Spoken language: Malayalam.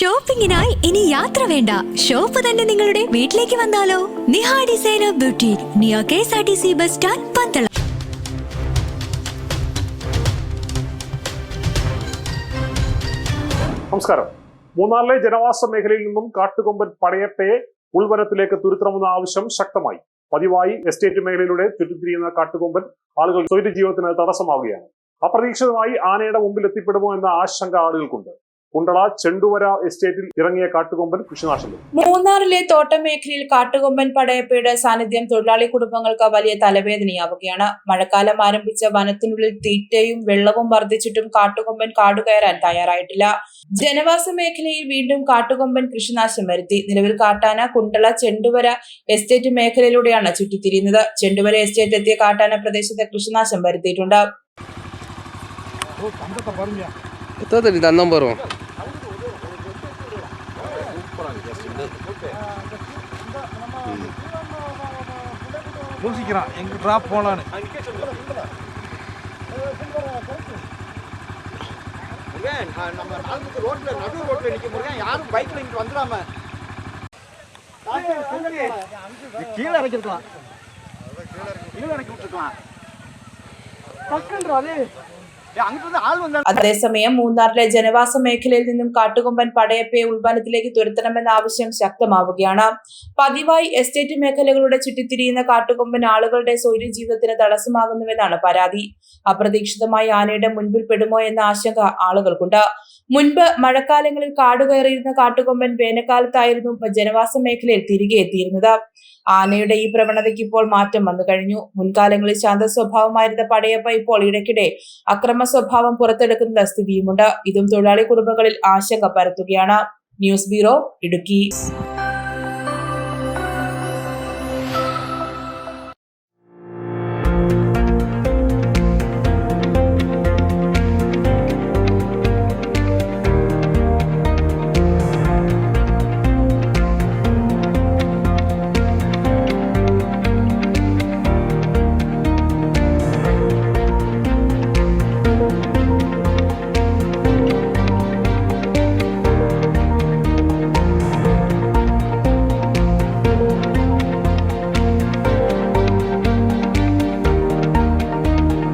ഷോപ്പിംഗിനായി ഇനി യാത്ര വേണ്ട. ഷോപ്പ് തന്നെ നിങ്ങളുടെ വീട്ടിലേക്ക് വന്നാലോ? Niha designer beauty near K S R T C bus stand Pandalam. നമസ്കാരം. മൂന്നാറിലെ ജനവാസ മേഖലയിൽ നിന്നും കാട്ടുകൊമ്പൻ പടയപ്പയെ ഉൾവനത്തിലേക്ക് തുരുത്തണമെന്ന ആവശ്യം ശക്തമായി. പതിവായി എസ്റ്റേറ്റ് മേഖലയിലൂടെ ചുറ്റിത്തിരിയുന്ന കാട്ടുകൊമ്പൻ ആളുകൾ സ്വൈര്യ ജീവിതത്തിന് തടസ്സമാവുകയാണ്. അപ്രതീക്ഷിതമായി ആനയുടെ മുമ്പിൽ എത്തിപ്പെടുമോ എന്ന ആശങ്ക ആളുകൾക്കുണ്ട്. കുണ്ടള ചെണ്ടുവര എസ്റ്റേറ്റിൽ ഇറങ്ങിയ കാട്ടുകൊമ്പൻ കൃഷിനാശം മൂന്നാറിലെ തോട്ടം മേഖലയിൽ കാട്ടുകൊമ്പൻ പടയപ്പയുടെ സാന്നിധ്യം തൊഴിലാളി കുടുംബങ്ങൾക്ക് വലിയ തലവേദനയാവുകയാണ്. മഴക്കാലം ആരംഭിച്ച വനത്തിനുള്ളിൽ തീറ്റയും വെള്ളവും വർദ്ധിച്ചിട്ടും കാട്ടുകൊമ്പൻ കാടുകയറാൻ തയ്യാറായിട്ടില്ല. ജനവാസ മേഖലയിൽ വീണ്ടും കാട്ടുകൊമ്പൻ കൃഷിനാശം വരുത്തി. നിലവിൽ കാട്ടാന കുണ്ടള ചെണ്ടുവര എസ്റ്റേറ്റ് മേഖലയിലൂടെയാണ് ചുറ്റിത്തിരിയുന്നത്. ചെണ്ടുവര എസ്റ്റേറ്റ് എത്തിയ കാട്ടാന പ്രദേശത്ത് കൃഷിനാശം വരുത്തിയിട്ടുണ്ട്. എത്ര തന്നാൻ പറയും யோசிக்கிறான் எங்க ட்ராப் போகலான்னு முருகன் ஆ, நம்ம நாலுமுக்கு ரோட்டில் நடு ரோட்டில் நிக்க முருகன் யாரும் பைக்கில் இங்கே வந்துடாம கீழே இறக்கிருக்கலாம் கீழே இறக்கி விட்டுருக்கலாம். பக்கன்றா അതേസമയം മൂന്നാറിലെ ജനവാസ മേഖലയിൽ നിന്നും കാട്ടുകൊമ്പൻ പടയപ്പയെ ഉൾവനത്തിലേക്ക് തുരത്തണമെന്ന ആവശ്യം ശക്തമാവുകയാണ്. പതിവായി എസ്റ്റേറ്റ് മേഖലകളുടെ ചുറ്റിത്തിരിയുന്ന കാട്ടുകൊമ്പൻ ആളുകളുടെ സ്വൈര്യ ജീവിതത്തിന് തടസ്സമാകുന്നുവെന്നാണ് പരാതി. അപ്രതീക്ഷിതമായി ആനയുടെ മുൻപിൽ പെടുമോ എന്ന ആശങ്ക ആളുകൾക്കുണ്ട്. മുൻപ് മഴക്കാലങ്ങളിൽ കാടുകയറിയിരുന്ന കാട്ടുകൊമ്പൻ വേനൽക്കാലത്തായിരുന്നു ജനവാസ മേഖലയിൽ തിരികെ എത്തിയിരുന്നത്. ആനയുടെ ഈ പ്രവണതയ്ക്ക് ഇപ്പോൾ മാറ്റം വന്നു കഴിഞ്ഞു. മുൻകാലങ്ങളിൽ ശാന്ത സ്വഭാവമായിരുന്ന പടയപ്പ ഇപ്പോൾ ഇടയ്ക്കിടെ അക്രമ സ്വഭാവം പുറത്തെടുക്കുന്ന സ്ഥിതിയുമുണ്ട്. ഇതും തൊഴിലാളി കുടുംബങ്ങളിൽ ആശങ്ക പരത്തുകയാണ്. News bureau Idukki.